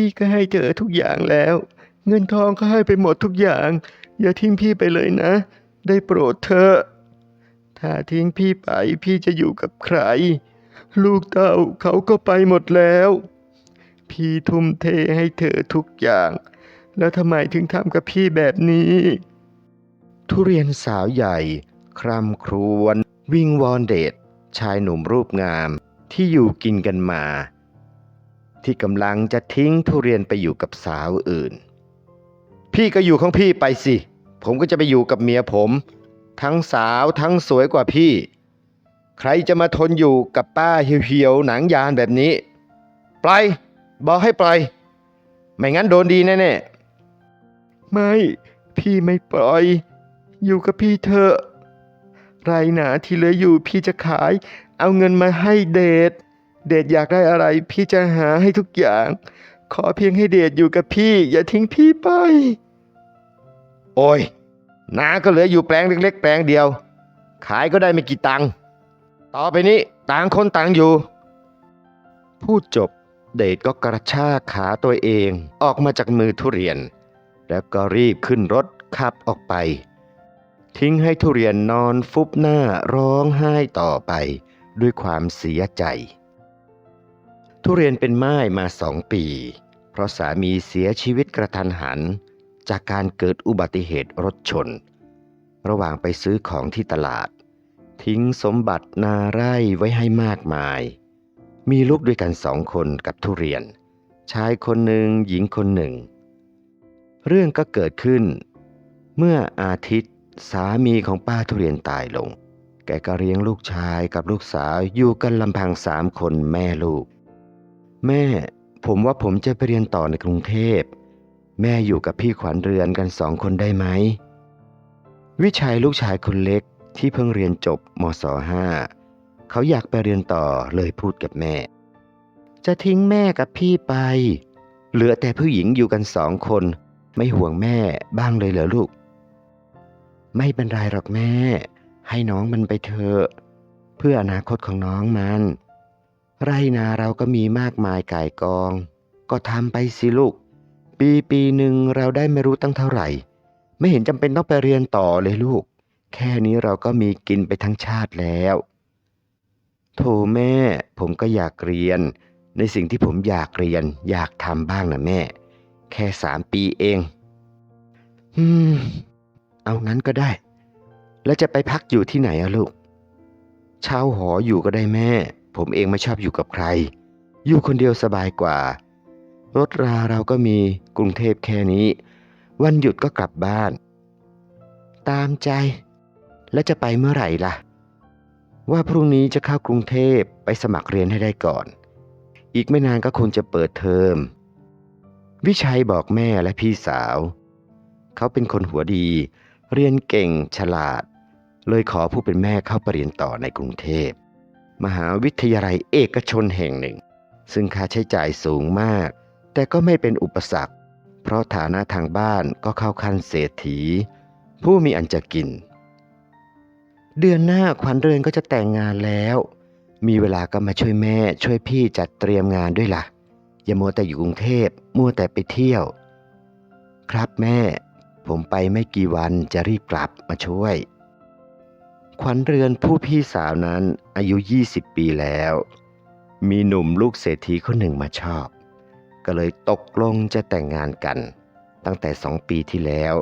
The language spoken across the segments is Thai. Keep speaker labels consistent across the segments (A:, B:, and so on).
A: พี่ก็ให้เธอทุกอย่างแล้ว เงินทองก็ให้ไปหมดทุกอย่าง อย่าทิ้งพี่ไปเลยนะ ได้โปรดเถอะถ้าทิ้งพี่ไปพี่จะอยู่กับใคร ลูกเต้าเขาก็ไปหมดแล้ว พี่ทุ่มเทให้เธอทุกอย่าง แล้วทำไมถึงทำกับพี่แบบนี้
B: ทุเรียนสาวใหญ่ คร่ำครวญวิงวอนเดชชายหนุ่มรูปงามที่อยู่กินกันมา ที่กำลังจะทิ้งทุเรียนไปอยู่กับสาวอื่น พี่ก็อยู่ของพี่ไปสิ ผมก็จะไปอยู่กับเมียผม ทั้งสาวทั้งสวยกว่าพี่ ใครจะมาทนอยู่กับป้าเหี่ยวๆหนังยานแบบนี้ ปล่อยบอกให้ปล่อย ไม่งั้นโดนดีแน่ๆ
A: ไม่ พี่ไม่ปล่อย อยู่กับพี่เถอะ ไรหนาที่เหลืออยู่พี่จะขาย เอาเงินมาให้เดท เดทอยากได้อะไร พี่จะหาให้ทุกอย่าง ขอเพียงให้เดทอยู่กับพี่ อย่าทิ้งพี่ไป
B: โอ้ยนาก็เหลืออยู่แปลงเล็ก ๆ แปลงเดียว ขายก็ได้ไม่กี่ตังค์ต่อไปนี้ต่างคนต่างอยู่ พูดจบเดชก็กระชากขาตัวเองออกมาจากมือทุเรียน แล้วก็รีบขึ้นรถขับออกไป ทิ้งให้ทุเรียนนอนฟุบหน้าร้องไห้ต่อไปด้วยความเสียใจ ทุเรียนเป็นม่ายมาสองปี เพราะสามีเสียชีวิตกระทันหัน จากการเกิดอุบัติเหตุรถชน ระหว่างไปซื้อของที่ตลาด ทิ้งสมบัตินาไร่ไว้ให้มากมาย มีลูกด้วยกันสองคนกับทุเรียน ชายคนหนึ่งหญิงคนหนึ่ง เรื่องก็เกิดขึ้น เมื่ออาทิตย์สามีของป้าทุเรียนตายลง แกก็เลี้ยงลูกชายกับลูกสาวอยู่กันลำพังสามคนแม่ลูก แม่ ผมว่าผมจะไปเรียนต่อในกรุงเทพ แม่อยู่กับพี่ขวัญเรือนกันสองคนได้ไหม วิชัยลูกชายคนเล็กที่เพิ่งเรียนจบมศห้าเขาอยากไปเรียนต่อเลยพูดกับแม่ จะทิ้งแม่กับพี่ไป เหลือแต่ผู้หญิงอยู่กันสองคน ไม่ห่วงแม่บ้างเลยเหรอลูก ไม่เป็นไรหรอกแม่ ให้น้องมันไปเถอะเพื่ออนาคตของน้องมัน ไรนาเราก็มีมากมายก่ายกอง ก็ทำไปสิลูก ปีปีหนึ่งเราได้ไม่รู้ตั้งเท่าไหร่ ไม่เห็นจำเป็นต้องไปเรียนต่อเลยลูก แค่นี้เราก็มีกินไปทั้งชาติแล้ว โถแม่ ผมก็อยากเรียน ในสิ่งที่ผมอยากเรียน อยากทำบ้างนะแม่ แค่สามปีเองอืม เอางั้นก็ได้ แล้วจะไปพักอยู่ที่ไหนอะลูก เช่าหออยู่ก็ได้แม่ ผมเองไม่ชอบอยู่กับใคร อยู่คนเดียวสบายกว่า รถราเราก็มีกรุงเทพแค่นี้ วันหยุดก็กลับบ้าน ตามใจ แล้วจะไปเมื่อไหร่ล่ะ ว่าพรุ่งนี้จะเข้ากรุงเทพไปสมัครเรียนให้ได้ก่อน อีกไม่นานก็คงจะเปิดเทอม วิชัยบอกแม่และพี่สาว เขาเป็นคนหัวดี เรียนเก่งฉลาด เลยขอผู้เป็นแม่เข้าไปเรียนต่อในกรุงเทพ มหาวิทยาลัยเอกชนแห่งหนึ่ง ซึ่งค่าใช้จ่ายสูงมาก แต่ก็ไม่เป็นอุปสรรค เพราะฐานะทางบ้านก็เข้าขั้นเศรษฐี ผู้มีอันจะกิน เดือนหน้าขวัญเรือนก็จะแต่งงานแล้ว มีเวลาก็มาช่วยแม่ช่วยพี่จัดเตรียมงานด้วยล่ะ อย่ามัวแต่อยู่กรุงเทพมัวแต่ไปเที่ยว ครับแม่ ผมไปไม่กี่วันจะรีบกลับมาช่วย ขวัญเรือนผู้พี่สาวนั้นอายุ 20 ปีแล้ว มีหนุ่มลูกเศรษฐีคนหนึ่งมาชอบ ก็เลยตกลงจะแต่งงานกัน ตั้งแต่สองปีที่แล้ว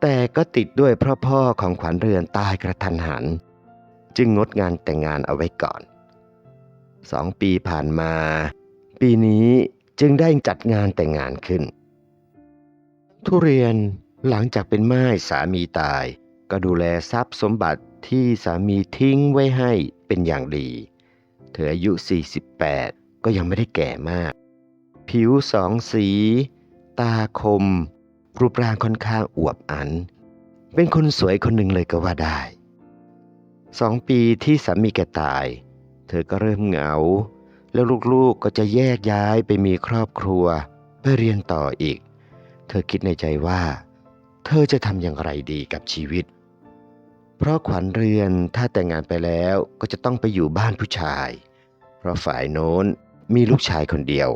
B: แต่ก็ติดด้วยเพราะพ่อของขวัญเรือนตายกระทันหัน จึงงดงานแต่งงานเอาไว้ก่อนสองปีผ่านมา ปีนี้จึงได้จัดงานแต่งงานขึ้น ทุเรียนหลังจากเป็นม่ายสามีตาย ก็ดูแลทรัพย์สมบัติที่สามีทิ้งไว้ให้เป็นอย่างดี เธออายุ 48 ก็ยังไม่ได้แก่มาก ผิวสองสี ตาคม รูปร่างค่อนข้างอวบอัน เป็นคนสวยคนหนึ่งเลยก็ว่าได้ สองปีที่สามีแกตาย เธอก็เริ่มเหงา แล้วลูกๆก็จะแยกย้ายไปมีครอบครัว ไปเรียนต่ออีก เธอคิดในใจว่า เธอจะทำอย่างไรดีกับชีวิต เพราะขวัญเรือนถ้าแต่งงานไปแล้วก็จะต้องไปอยู่บ้านผู้ชาย เพราะฝ่ายโน้นมีลูกชายคนเดียว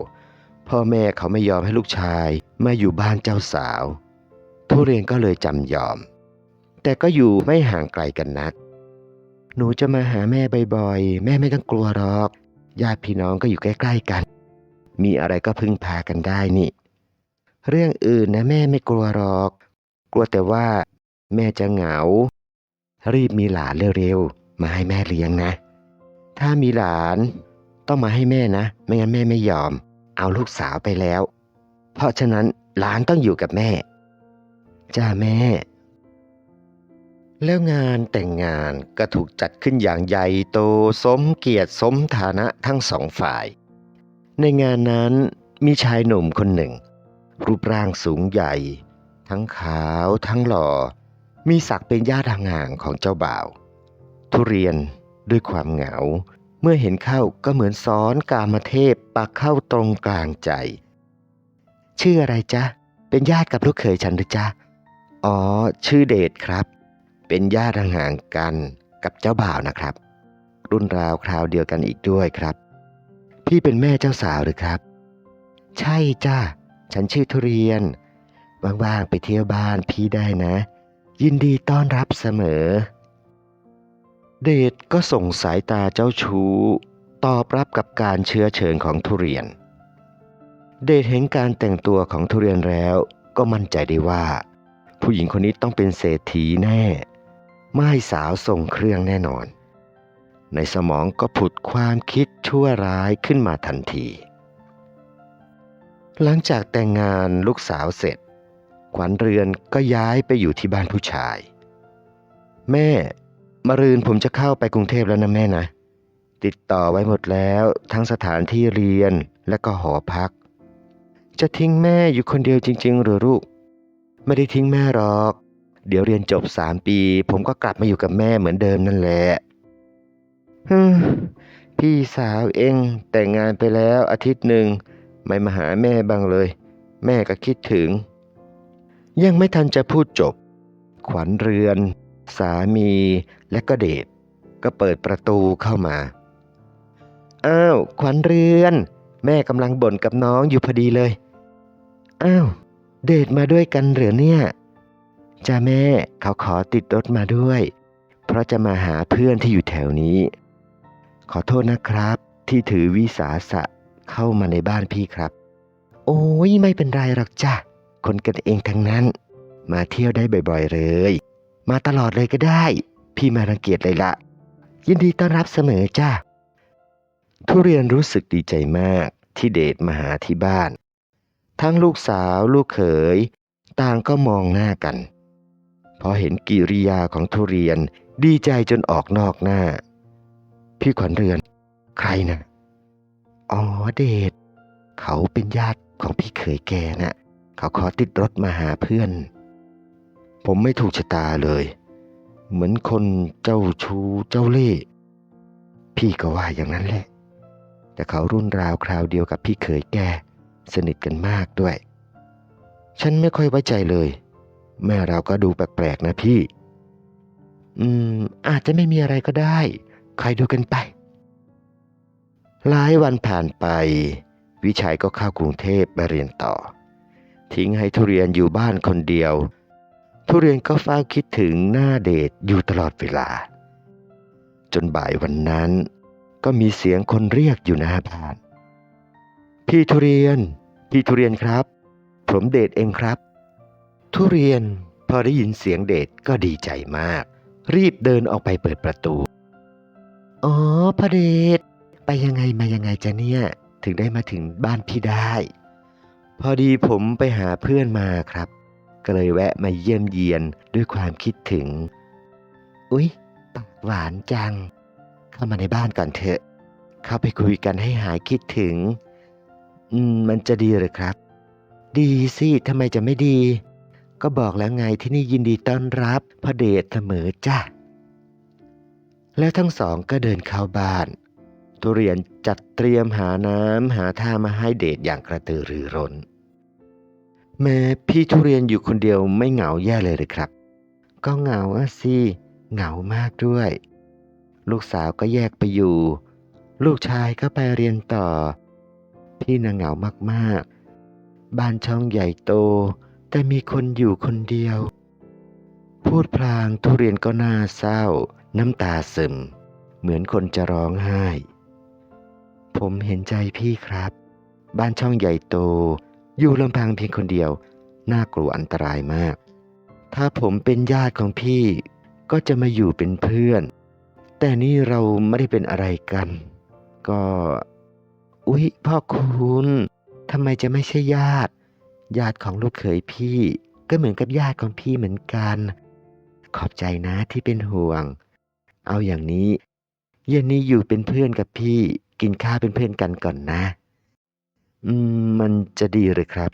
B: พพ่อแม่เขาไม่ยอมให้ลูกชายมาอยู่บ้านเจ้าสาว ทุเรียนก็เลยจำยอม แต่ก็อยู่ไม่ห่างไกลกันนัก หนูจะมาหาแม่บ่อยๆ แม่ไม่ต้องกลัวหรอก ญาติพี่น้องก็อยู่ใกล้ๆกัน มีอะไรก็พึ่งพากันได้นี่ เรื่องอื่นนะแม่ไม่กลัวหรอก กลัวแต่ว่าแม่จะเหงา รีบมีหลานเร็วๆ มาให้แม่เลี้ยงนะ ถ้ามีหลานต้องมาให้แม่นะ ไม่งั้นแม่ไม่ยอม เอาลูกสาวไปแล้ว เพราะฉะนั้นหลานต้องอยู่กับแม่ จ้าแม่ แล้วงานแต่งงานก็ถูกจัดขึ้นอย่างใหญ่โตสมเกียรติสมฐานะทั้งสองฝ่าย ในงานนั้นมีชายหนุ่มคนหนึ่ง รูปร่างสูงใหญ่ ทั้งขาวทั้งหล่อ มีศักดิ์เป็นญาติห่างของเจ้าบ่าว ทุเรียนด้วยความเหงา เมื่อเห็นเข้าก็เหมือนซ้อนกามเทพปักเข้าตรงกลางใจ ชื่ออะไรจ๊ะ เป็นญาติกับลูกเขยฉันหรือจ๊ะ อ๋อ ชื่อเดชครับ เป็นญาติห่างกันกับเจ้าบ่าวนะครับ รุ่นราวคราวเดียวกันอีกด้วยครับ พี่เป็นแม่เจ้าสาวหรือครับ ใช่จ้าฉันชื่อทุเรียน ว่างๆไปเที่ยวบ้านพี่ได้นะ ยินดีต้อนรับเสมอ เดชก็ส่งสายตาเจ้าชู้ ตอบรับกับการเชื้อเชิญของทุเรียน เดชเห็นการแต่งตัวของทุเรียนแล้วก็มั่นใจได้ว่า ผู้หญิงคนนี้ต้องเป็นเศรษฐีแน่ไม่สาวส่งเครื่องแน่นอน ในสมองก็ผุดความคิดชั่วร้ายขึ้นมาทันที หลังจากแต่งงานลูกสาวเสร็จ ขวัญเรือนก็ย้ายไปอยู่ที่บ้านผู้ชาย แม่มารืนผมจะเข้าไปกรุงเทพแล้วนะแม่นะ ติดต่อไว้หมดแล้วทั้งสถานที่เรียนและก็หอพัก จะทิ้งแม่อยู่คนเดียวจริง ๆ หรือลูก ไม่ได้ทิ้งแม่หรอก เดี๋ยวเรียนจบสามปี ผมก็กลับมาอยู่กับแม่เหมือนเดิมนั่นแหละฮึพี่สาวเองแต่งงานไปแล้วอาทิตย์หนึ่งไม่มาหาแม่บ้างเลย แม่ก็คิดถึง ยังไม่ทันจะพูดจบ ขวัญเรือน สามีและก็เดชก็เปิดประตูเข้ามา อ้าว ขวัญเรือน แม่กำลังบ่นกับน้องอยู่พอดีเลย อ้าว เดทมาด้วยกันเหรือเนี่ยจ้าแม่เขาขอติดรถมาด้วย เพราะจะมาหาเพื่อนที่อยู่แถวนี้ ขอโทษนะครับ ที่ถือวิสาสะเข้ามาในบ้านพี่ครับ โอ้ยไม่เป็นไรหรอกจ้ะ คนกันเองทั้งนั้น มาเที่ยวได้บ่อยๆเลย มาตลอดเลยก็ได้ พี่มารังเกียจเลยละยินดีต้อนรับเสมอจ้าทุเรียนรู้สึกดีใจมากที่เดทมาหาที่บ้าน ทั้งลูกสาวลูกเขย ต่างก็มองหน้ากันพอเห็นกิริยาของทุเรียนดีใจจนออกนอกหน้า พี่ขวัญเรือน ใครนะอ๋อเดชเขาเป็นญาติของพี่เขยแกนะ่ะ เขาขอติดรถมาหาเพื่อน ผมไม่ถูกชะตาเลย เหมือนคนเจ้าชู้เจ้าเล่ห์พี่ก็ว่าอย่างนั้นแหละ แต่เขารุ่นราวคราวเดียวกับพี่เขยแกสนิทกันมากด้วย ฉันไม่ค่อยไว้ใจเลย แม่เราก็ดูแปลกๆนะพี่ อืม อาจจะไม่มีอะไรก็ได้คอยดูกันไป หลายวันผ่านไป วิชัยก็เข้ากรุงเทพไปเรียนต่อ ทิ้งให้ทุเรียนอยู่บ้านคนเดียว ทุเรียนก็เฝ้าคิดถึงหน้าเดชอยู่ตลอดเวลา จนบ่ายวันนั้น ก็มีเสียงคนเรียกอยู่หน้าบ้าน พี่ทุเรียน พี่ทุเรียนครับ ผมเดชเองครับ ทุเรียนพอได้ยินเสียงเดชก็ดีใจมาก รีบเดินออกไปเปิดประตู อ๋อพระเดชไปยังไงมายังไงจะเนี่ย ถึงได้มาถึงบ้านพี่ได้ พอดีผมไปหาเพื่อนมาครับ ก็เลยแวะมาเยี่ยมเยียนด้วยความคิดถึง อุ๊ยปากหวานจัง เข้ามาในบ้านก่อนเถอะ เข้าไปคุยกันให้หายคิดถึง อืม มันจะดีหรือครับ ดีสิทำไมจะไม่ดี ก็บอกแล้วไงที่นี่ยินดีต้อนรับพระเดชเสมอจ้ะแล้วทั้งสองก็เดินเข้าบ้าน ทุเรียนจัดเตรียมหาน้ำหาท่ามาให้เดชอย่างกระตือรือร้น แม่พี่ทุเรียนอยู่คนเดียวไม่เหงาแย่เลยหรือครับ ก็เหงาอะสิเหงามากด้วย ลูกสาวก็แยกไปอยู่ ลูกชายก็ไปเรียนต่อพ
A: พี่น่ะเหงามากๆ บ้านช่องใหญ่โต แต่มีคนอยู่คนเดียว พูดพลางทุเรียนก็น่าเศร้า น้ำตาซึมเหมือนคนจะร้องไห้ ผมเห็นใจพี่ครับ บ้านช่องใหญ่โต อยู่ลำพังเพียงคนเดียว น่ากลัวอันตรายมาก ถ้าผมเป็นญาติของพี่ ก็จะมาอยู่เป็นเพื่อน แต่นี่เราไม่ได้เป็นอะไรกัน ก็ อุ๊ย พ่อคุณทำไมจะไม่ใช่ญาติ ญาติของลูกเขยพี่ ก็เหมือนกับญาติของพี่เหมือนกัน ขอบใจนะที่เป็นห่วง เอาอย่างนี้ เย็นนี้อยู่เป็นเพื่อนกับพี่ กินข้าวเป็นเพื่อนกันก่อนนะ อืม มันจะดีหรือครับ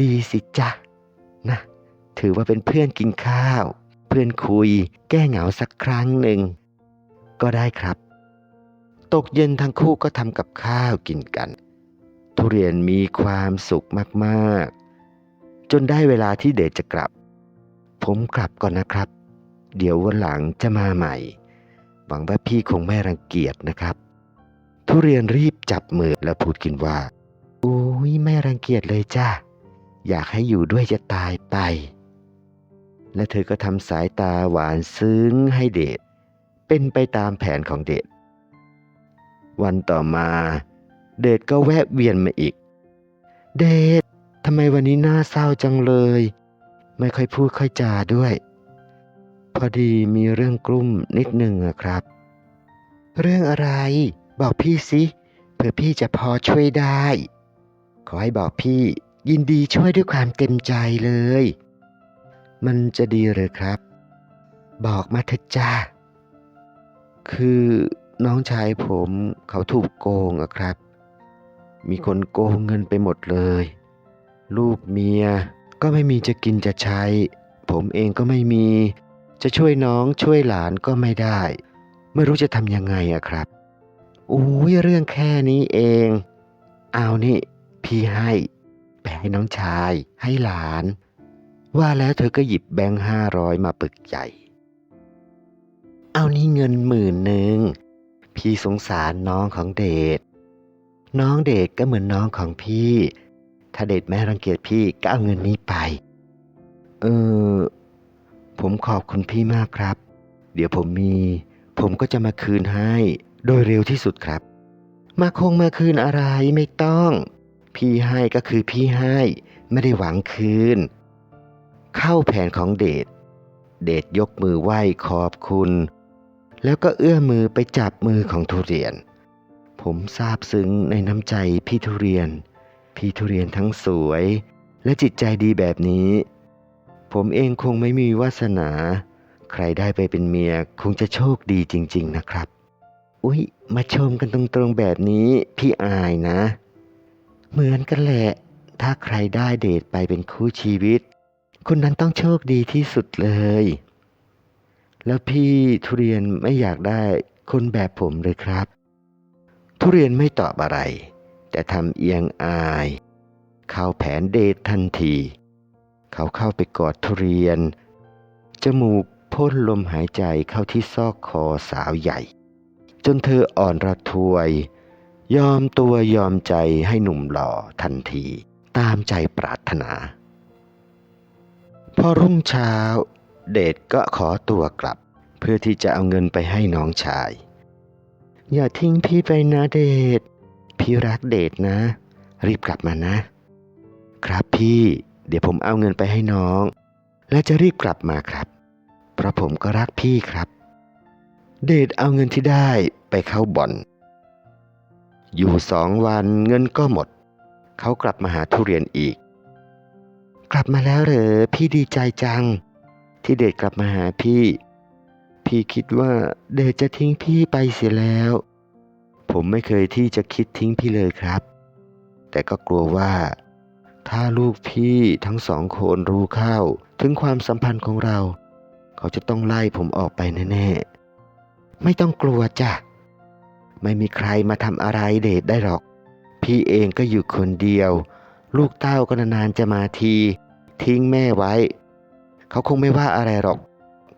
A: ดีสิจ๊ะนะ ถือว่าเป็นเพื่อนกินข้าว เพื่อนคุย แก้เหงาสักครั้งหนึ่ง ก็ได้ครับ ตกเย็นทั้งคู่ก็ทำกับข้าวกินกัน ทุเรียนมีความสุขมากๆ จนได้เวลาที่เดชจะกลับ ผมกลับก่อนนะครับ เดี๋ยววันหลังจะมาใหม่ หวังว่าพี่คงไม่รังเกียจนะครับ ทุเรียนรีบจับมือแล้วพูดกินว่าโอ้ยไม่รังเกียจเลยจ้าอยากให้อยู่ด้วยจะตายไป และเธอก็ทำสายตาหวานซึ้งให้เดชเป็นไปตามแผนของเดชวันต่อมา เดชก็แวะเวียนมาอีก เดชทำไมวันนี้หน้าเศร้าจังเลย ไม่ค่อยพูดค่อยจาด้วย พอดีมีเรื่องกลุ้มนิดหนึ่งอะครับ เรื่องอะไร บอกพี่สิเผื่อพี่จะพอช่วยได้ ขอให้บอกพี่ยินดีช่วยด้วยความเต็มใจเลย มันจะดีหรือครับ บอกมาเถอะจ้าคือน้องชายผมเขาถูกโกงอะครับ มีคนโกงเงินไปหมดเลย ลูกเมียก็ไม่มีจะกินจะใช้ ผมเองก็ไม่มี จะช่วยน้องช่วยหลานก็ไม่ได้ ไม่รู้จะทำยังไงอะครับ อุ้ยเรื่องแค่นี้เอง เอานี่ พี่ให้ไปให้น้องชายให้หลาน ว่าแล้วเธอก็หยิบแบงค์ห้าร้อยมาปึกใหญ่ เอานี่เงินหมื่นหนึ่ง พี่สงสารน้องของเดชน้องเดชก็เหมือนน้องของพี่ ถ้าเดชไม่รังเกียจพี่ก็เอาเงินนี้ไป เออ ผมขอบคุณพี่มากครับ เดี๋ยวผมมี ผมก็จะมาคืนให้ โดยเร็วที่สุดครับ มาคงมาคืนอะไรไม่ต้อง พี่ให้ก็คือพี่ให้ ไม่ได้หวังคืน เข้าแผนของเดชเดชยกมือไหว้ขอบคุณ แล้วก็เอื้อมมือไปจับมือของทุเรียน ผมซาบซึ้งในน้ำใจพี่ทุเรียน พี่ทุเรียนทั้งสวย และจิตใจดีแบบนี้ ผมเองคงไม่มีวาสนา ใครได้ไปเป็นเมียคงจะโชคดีจริง ๆนะครับ อุ๊ย มาชมกันตรงๆแบบนี้พี่อายนะ เหมือนกันแหละ ถ้าใครได้เดทไปเป็นคู่ชีวิต คนนั้นต้องโชคดีที่สุดเลย แล้วพี่ทุเรียนไม่อยากได้คนแบบผมเลยครับ ทุเรียนไม่ตอบอะไร แต่ทำเอียงอาย เข้าแผนเดททันที เขาเข้าไปกอดทุเรียน จมูกพ่นลมหายใจเข้าที่ซอกคอสาวใหญ่ จนเธออ่อนระทวย ยอมตัวยอมใจให้หนุ่มหล่อทันทีตามใจปรารถนา พอรุ่งเช้า เดชก็ขอตัวกลับ เพื่อที่จะเอาเงินไปให้น้องชาย อย่าทิ้งพี่ไปนะเดชพี่รักเดชนะ รีบกลับมานะ ครับพี่ เดี๋ยวผมเอาเงินไปให้น้อง และจะรีบกลับมาครับ เพราะผมก็รักพี่ครับ เดชเอาเงินที่ได้ไปเข้าบ่อน อยู่สองวันเงินก็หมด เขากลับมาหาทุเรียนอีก กลับมาแล้วเหรอพี่ดีใจจัง ที่เดชกลับมาหาพี่ พี่คิดว่าเดชจะทิ้งพี่ไปเสียแล้ว ผมไม่เคยที่จะคิดทิ้งพี่เลยครับ แต่ก็กลัวว่า ถ้าลูกพี่ทั้งสองคนรู้เข้า ถึงความสัมพันธ์ของเรา เขาจะต้องไล่ผมออกไปแน่ๆ ไม่ต้องกลัวจ้ะ ไม่มีใครมาทำอะไรเดทได้หรอก พี่เองก็อยู่คนเดียว ลูกเต้าก็นานๆจะมาที ทิ้งแม่ไว้ เขาคงไม่ว่าอะไรหรอก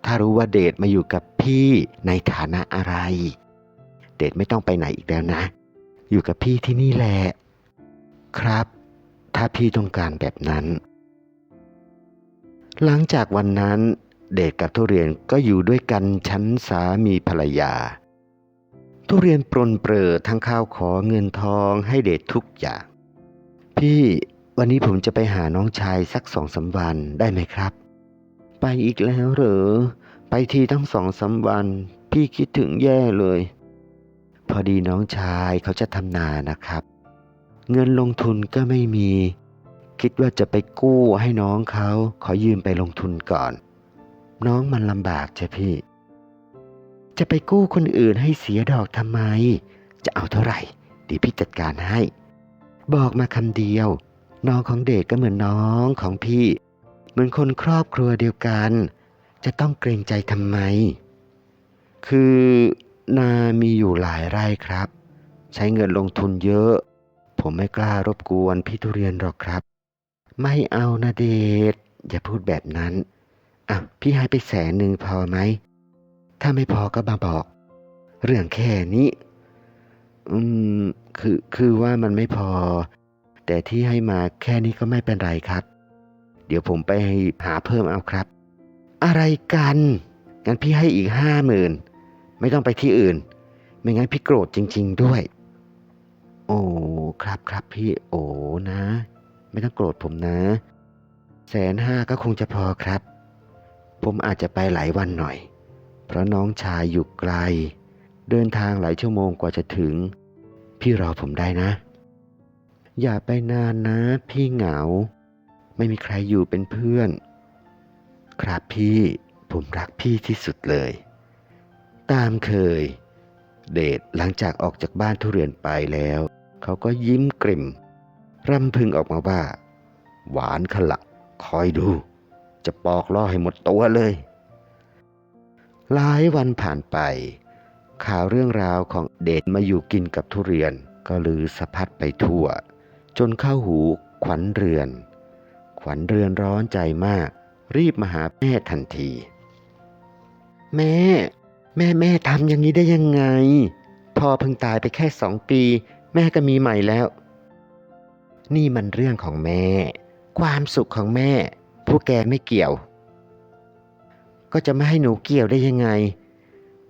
A: ถ้ารู้ว่าเดทมาอยู่กับพี่ในฐานะอะไร เดทไม่ต้องไปไหนอีกแล้วนะ อยู่กับพี่ที่นี่แหละ ครับ ถ้าพี่ต้องการแบบนั้น หลังจากวันนั้น เดชกับทุเรียนก็อยู่ด้วยกันชั้นสามีภรรยา ทุเรียนปรนเปรอทั้งข้าวขอเงินทองให้เดชทุกอย่าง พี่วันนี้ผมจะไปหาน้องชายสักสองสามวันได้ไหมครับ ไปอีกแล้วเหรอ ไปทีตั้งสองสามวัน พี่คิดถึงแย่เลย พอดีน้องชายเขาจะทำนานะครับ เงินลงทุนก็ไม่มี คิดว่าจะไปกู้ให้น้องเขาขอยืมไปลงทุนก่อน น้องมันลำบากจ้ะพี่ จะไปกู้คนอื่นให้เสียดอกทำไม จะเอาเท่าไหร่ดีพี่จัดการให้ บอกมาคำเดียว น้องของเดชก็เหมือนน้องของพี่ เหมือนคนครอบครัวเดียวกัน จะต้องเกรงใจทำไม คือนามีอยู่หลายไร่ครับ ใช้เงินลงทุนเยอะ ผมไม่กล้ารบกวนพี่ทุเรียนหรอกครับ ไม่เอานะเดชอย่าพูดแบบนั้น อะพี่ให้ไปแสนหนึ่งพอไหม ถ้าไม่พอก็มาบอก เรื่องแค่นี้ อืม คือคือว่ามันไม่พอ แต่ที่ให้มาแค่นี้ก็ไม่เป็นไรครับ เดี๋ยวผมไปหาเพิ่มเอาครับ อะไรกันงั้นพี่ให้อีกห้าหมื่นไม่ต้องไปที่อื่น ไม่งั้นพี่โกรธจริง ๆ ด้วย โอ้ครับครับพี่โอ้นะ ไม่ต้องโกรธผมนะแสนห้าก็คงจะพอครับ ผมอาจจะไปหลายวันหน่อย เพราะน้องชายอยู่ไกล เดินทางหลายชั่วโมงกว่าจะถึง พี่รอผมได้นะ อย่าไปนานนะ พี่เหงา ไม่มีใครอยู่เป็นเพื่อน ครับพี่ ผมรักพี่ที่สุดเลย ตามเคย เดชหลังจากออกจากบ้านทุเรียนไปแล้ว เขาก็ยิ้มกริ่ม รำพึงออกมาว่า หวานขลักคอยดู จะปอกล่อให้หมดตัวเลย หลายวันผ่านไป ข่าวเรื่องราวของเดชมาอยู่กินกับทุเรียนก็ลือสะพัดไปทั่ว จนเข้าหูขวัญเรือน ขวัญเรือนร้อนใจมาก รีบมาหาแม่ทันที แม่ แม่แม่ทำอย่างนี้ได้ยังไง พ่อเพิ่งตายไปแค่สองปี แม่ก็มีใหม่แล้ว นี่มันเรื่องของแม่ ความสุขของแม่ วกแกไม่เกี่ยว ก็จะไม่ให้หนูเกี่ยวได้ยังไง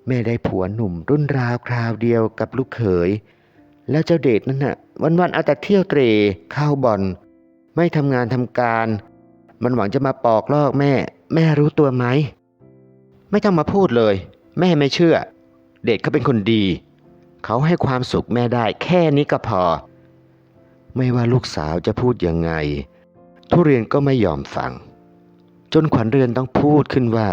A: แม่ได้ผัวหนุ่มรุ่นราวคราวเดียวกับลูกเขย แล้วเจ้าเดชนั่นน่ะวันๆเอาแต่เที่ยวเตรเข้าบ่อน ไม่ทำงานทำการ มันหวังจะมาปอกลอกแม่ แม่รู้ตัวไหม ไม่ต้องมาพูดเลย แม่ไม่เชื่อ เดชเขาเป็นคนดี เขาให้ความสุขแม่ได้แค่นี้ก็พอ ไม่ว่าลูกสาวจะพูดยังไง ทุเรียนก็ไม่ยอมฟัง จนขวัญเรือนต้องพูดขึ้นว่า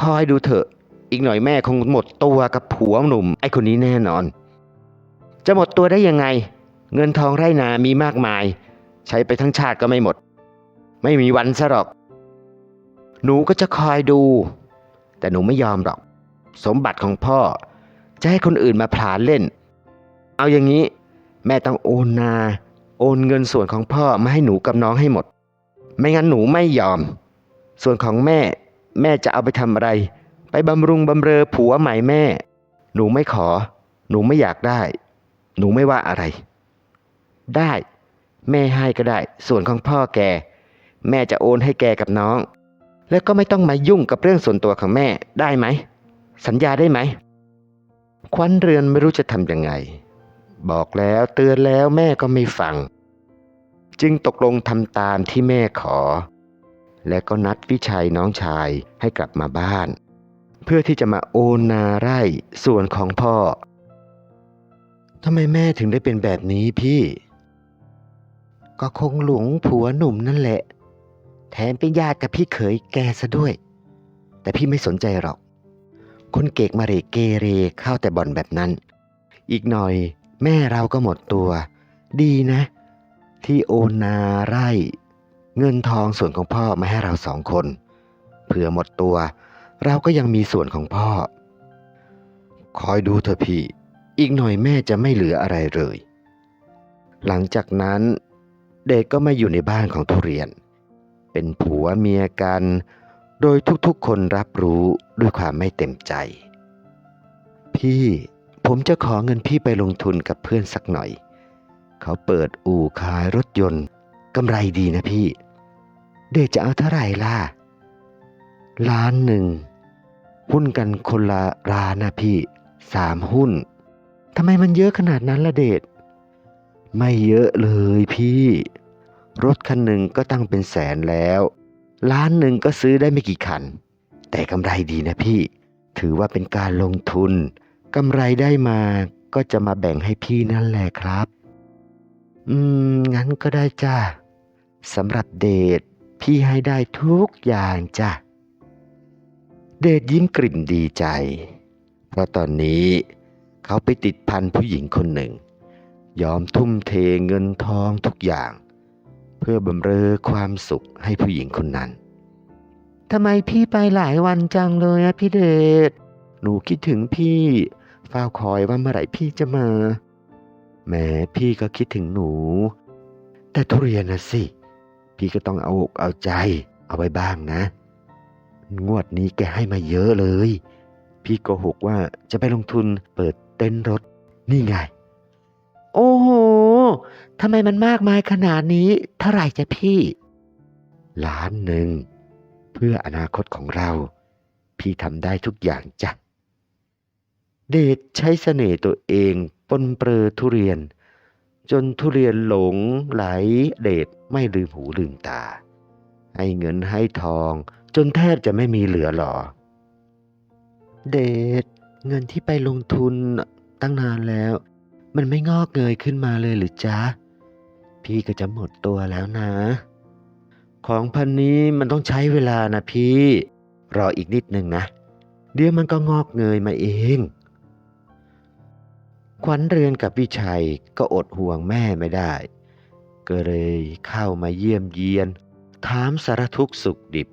A: คอยดูเถอะ อีกหน่อยแม่คงหมดตัวกับผัวหนุ่ม ไอ้คนนี้แน่นอน จะหมดตัวได้ยังไง เงินทองไร่นามีมากมาย ใช้ไปทั้งชาติก็ไม่หมด ไม่มีวันซะหรอก หนูก็จะคอยดู แต่หนูไม่ยอมหรอก สมบัติของพ่อ จะให้คนอื่นมาผลานเล่น เอาอย่างนี้ แม่ต้องโอนนา โอนเงินส่วนของพ่อมาให้หนูกับน้องให้หมด ไม่งั้นหนูไม่ยอม ส่วนของแม่ แม่จะเอาไปทำอะไร ไปบำรุงบำเรอผัวใหม่แม่ หนูไม่ขอ หนูไม่อยากได้ หนูไม่ว่าอะไร ได้ แม่ให้ก็ได้ ส่วนของพ่อแก แม่จะโอนให้แกกับน้อง แล้วก็ไม่ต้องมายุ่งกับเรื่องส่วนตัวของแม่ได้ไหม สัญญาได้ไหม ควันเรือนไม่รู้จะทำยังไง บอกแล้วเตือนแล้วแม่ก็ไม่ฟัง จึงตกลงทำตามที่แม่ขอ และก็นัดวิชัยน้องชายให้กลับมาบ้าน เพื่อที่จะมาโอนนาไร่ส่วนของพ่อทำไมแม่ถึงได้เป็นแบบนี้พี่ ก็คงหลงผัวหนุ่มนั่นแหละ แถมเป็นญาติกับพี่เขยแกซะด้วย แต่พี่ไม่สนใจหรอก คนเกกมาเรเกเรเข้าแต่บ่อนแบบนั้น อีกหน่อยแม่เราก็หมดตัว ดีนะ ที่โอนนาไร่ เงินทองส่วนของพ่อมาให้เราสองคน เผื่อหมดตัว เราก็ยังมีส่วนของพ่อ คอยดูเถอะพี่ อีกหน่อยแม่จะไม่เหลืออะไรเลย หลังจากนั้นเด็กก็มาอยู่ในบ้านของทุเรียน เป็นผัวเมียกัน โดยทุกๆคนรับรู้ด้วยความไม่เต็มใจ พี่ผมจะขอเงินพี่ไปลงทุนกับเพื่อนสักหน่อย
B: เขาเปิดอู่ขายรถยนต์ กำไรดีนะพี่ เดชจะเอาเท่าไหร่ล่ะ ล้านหนึ่ง หุ้นกันคนละล้านนะพี่ สามหุ้น ทำไมมันเยอะขนาดนั้นล่ะเดชไม่เยอะเลยพี่ รถคันหนึ่งก็ตั้งเป็นแสนแล้ว ล้านหนึ่งก็ซื้อได้ไม่กี่คัน แต่กำไรดีนะพี่ ถือว่าเป็นการลงทุนกำไรได้มาก็จะมาแบ่งให้พี่นั่นแหละครับ อืม งั้นก็ได้จ้า สำหรับเดทพี่ให้ได้ทุกอย่างจ้ะ เดทยิ้มกลิ่นดีใจ เพราะตอนนี้เขาไปติดพันผู้หญิงคนหนึ่ง ยอมทุ่มเทเงินทองทุกอย่าง เพื่อบำเรอความสุขให้ผู้หญิงคนนั้นทำไมพี่ไปหลายวันจังเลยอะพี่เดช หนูคิดถึงพี่เฝ้าคอยว่าเมื่อไหร่พี่จะมา แม้พี่ก็คิดถึงหนู แต่ทุเรียนนะสิ พี่ก็ต้องเอาอกเอาใจเอาไว้บ้างนะ งวดนี้แกให้มาเยอะเลย พี่โกหกว่าจะไปลงทุนเปิดเต็นรถ นี่ไง โอ้โหทำไมมันมากมายขนาดนี้ เท่าไหร่จะพี่ ล้านหนึ่ง เพื่ออนาคตของเรา พี่ทำได้ทุกอย่างจ้ะเดชใช้เสน่ห์ตัวเองปนเปลือทุเรียน จนทุเรียนหลงไหลเดชไม่ลืมหูลืมตา ให้เงินให้ทองจนแทบจะไม่มีเหลือหรอ เดชเงินที่ไปลงทุนตั้งนานแล้ว มันไม่งอกเงยขึ้นมาเลยหรือจ๊ะ พี่ก็จะหมดตัวแล้วนะ ของพันนี้มันต้องใช้เวลานะพี่ รออีกนิดหนึ่งนะ เดี๋ยวมันก็งอกเงยมาเอง ขวัญเรือนกับวิชัยก็อดห่วงแม่ไม่ได้ ก็เลยเข้ามาเยี่ยมเยียน ถามสารทุกสุขดิบ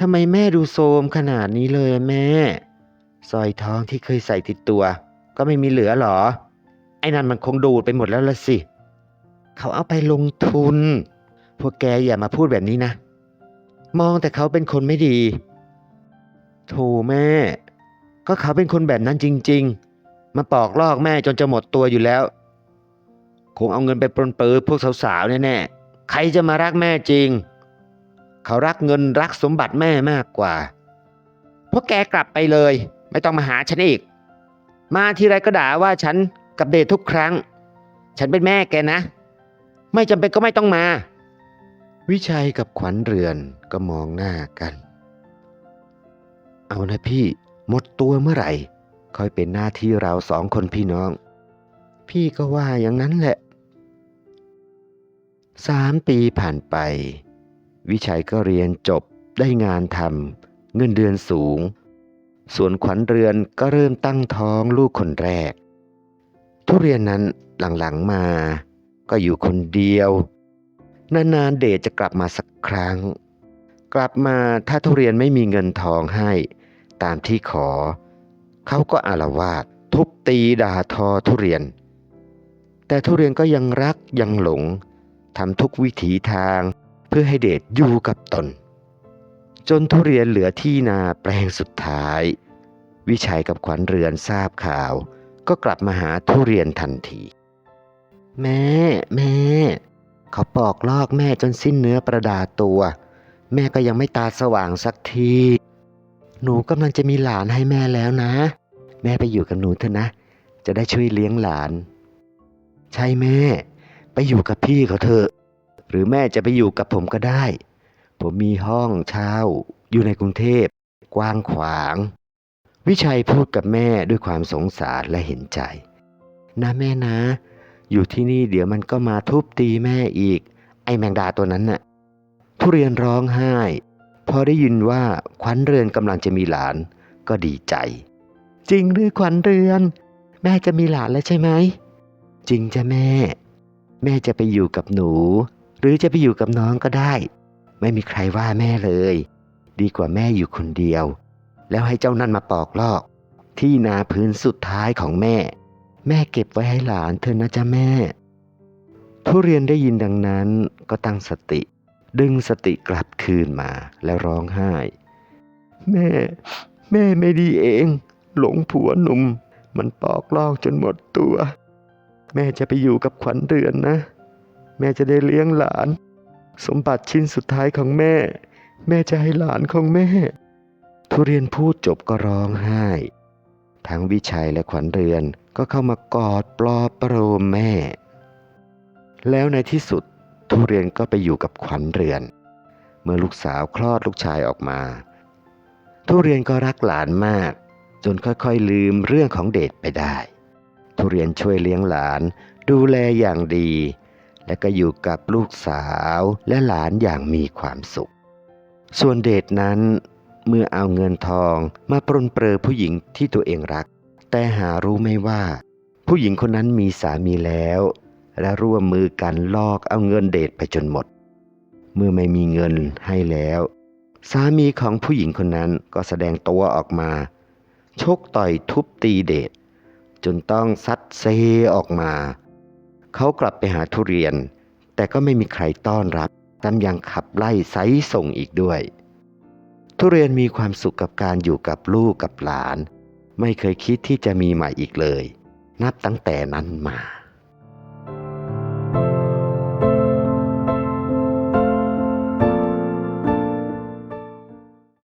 B: ทำไมแม่ดูโทรมขนาดนี้เลยแม่สร้อยทองที่เคยใส่ติดตัว ก็ไม่มีเหลือหรอ ไอ้นั่นมันคงดูดไปหมดแล้วละสิ เขาเอาไปลงทุน พวกแกอย่ามาพูดแบบนี้นะ มองแต่เขาเป็นคนไม่ดีโธ่แม่ ก็เขาเป็นคนแบบนั้นจริง ๆ มาปอกลอกแม่จนจะหมดตัวอยู่แล้ว คงเอาเงินไปปรนเปื้อพวกสาวๆแน่ๆใครจะมารักแม่จริง เขารักเงินรักสมบัติแม่มากกว่า พวกแกกลับไปเลย ไม่ต้องมาหาฉันอีก มาทีไรก็ด่าว่าฉันกับเดททุกครั้ง ฉันเป็นแม่แกนะ ไม่จำเป็นก็ไม่ต้องมา วิชัยกับขวัญเรือนก็มองหน้ากัน เอานะพี่หมดตัวเมื่อไหร่ ค่อยเป็นหน้าที่เราสองคนพี่น้อง พี่ก็ว่าอย่างนั้นแหละสามปีผ่านไป วิชัยก็เรียนจบได้งานทำเงินเดือนสูง ส่วนขวัญเรือนก็เริ่มตั้งท้องลูกคนแรก ทุเรียนนั้นหลังๆมา ก็อยู่คนเดียว นานๆเดชจะกลับมาสักครั้ง กลับมาถ้าทุเรียนไม่มีเงินทองให้ ตามที่ขอ เขาก็อาละวาดทุบตีด่าทอทุเรียน แต่ทุเรียนก็ยังรักยังหลงทำทุกวิถีทางเพื่อให้เดชอยู่กับตน จนทุเรียนเหลือที่นาแปลงสุดท้าย วิชัยกับขวัญเรือนทราบข่าว ก็กลับมาหาทุเรียนทันที แม่ แม่ เขาปอกลอกแม่จนสิ้นเนื้อประดาตัว แม่ก็ยังไม่ตาสว่างสักที หนูกำลังจะมีหลานให้แม่แล้วนะ แม่ไปอยู่กับหนูเถอะนะ จะได้ช่วยเลี้ยงหลาน ใช่แม่ ไปอยู่กับพี่เขาเถอะ หรือแม่จะไปอยู่กับผมก็ได้ ผมมีห้องเช่า อยู่ในกรุงเทพ กว้างขวาง วิชัยพูดกับแม่ด้วยความสงสารและเห็นใจ นะแม่นะ อยู่ที่นี่เดี๋ยวมันก็มาทุบตีแม่อีก ไอแมงดาตัวนั้นน่ะ ทุเรียนร้องไห้ พอได้ยินว่าขวัญเรือนกำลังจะมีหลาน ก็ดีใจ จริงหรือขวัญเรือน แม่จะมีหลานแล้วใช่ไหม จริงจ้ะแม่ แม่จะไปอยู่กับหนู หรือจะไปอยู่กับน้องก็ได้ ไม่มีใครว่าแม่เลย ดีกว่าแม่อยู่คนเดียว แล้วให้เจ้านั่นมาปอกลอก ที่นาพื้นสุดท้ายของแม่ แม่เก็บไว้ให้หลานเธอนะจ๊ะแม่ ทุเรียนได้ยินดังนั้นก็ตั้งสติ ดึงสติกลับคืนมาแล้วร้องไห้ แม่ แม่ไม่ดีเอง หลงผัวหนุ่ม มันปอกลอกจนหมดตัว
A: แม่จะไปอยู่กับขวัญเรือนนะ แม่จะได้เลี้ยงหลาน สมบัติชิ้นสุดท้ายของแม่ แม่จะให้หลานของแม่
B: ทุเรียนพูดจบก็ร้องไห้ ทั้งวิชัยและขวัญเรือนก็เข้ามากอดปลอบประโลมแม่ แล้วในที่สุด ทุเรียนก็ไปอยู่กับขวัญเรือน เมื่อลูกสาวคลอดลูกชายออกมา ทุเรียนก็รักหลานมาก จนค่อยๆลืมเรื่องของเดชไปได้ ทุเรียนช่วยเลี้ยงหลานดูแลอย่างดี และก็อยู่กับลูกสาวและหลานอย่างมีความสุข ส่วนเดชนั้น เมื่อเอาเงินทองมาปรนเปรอผู้หญิงที่ตัวเองรัก แต่หารู้ไม่ว่า ผู้หญิงคนนั้นมีสามีแล้ว และร่วมมือกันลอกเอาเงินเดชไปจนหมด เมื่อไม่มีเงินให้แล้ว สามีของผู้หญิงคนนั้นก็แสดงตัวออกมา ชกต่อยทุบตีเดชจนต้องซัดเซออกมา เขากลับไปหาทุเรียน แต่ก็ไม่มีใครต้อนรับแถมยังขับไล่ไซส่งอีกด้วย ทุเรียนมีความสุขกับการอยู่กับลูกกับหลาน ไม่เคยคิดที่จะมีใหม่อีกเลย นับตั้งแต่นั้นมา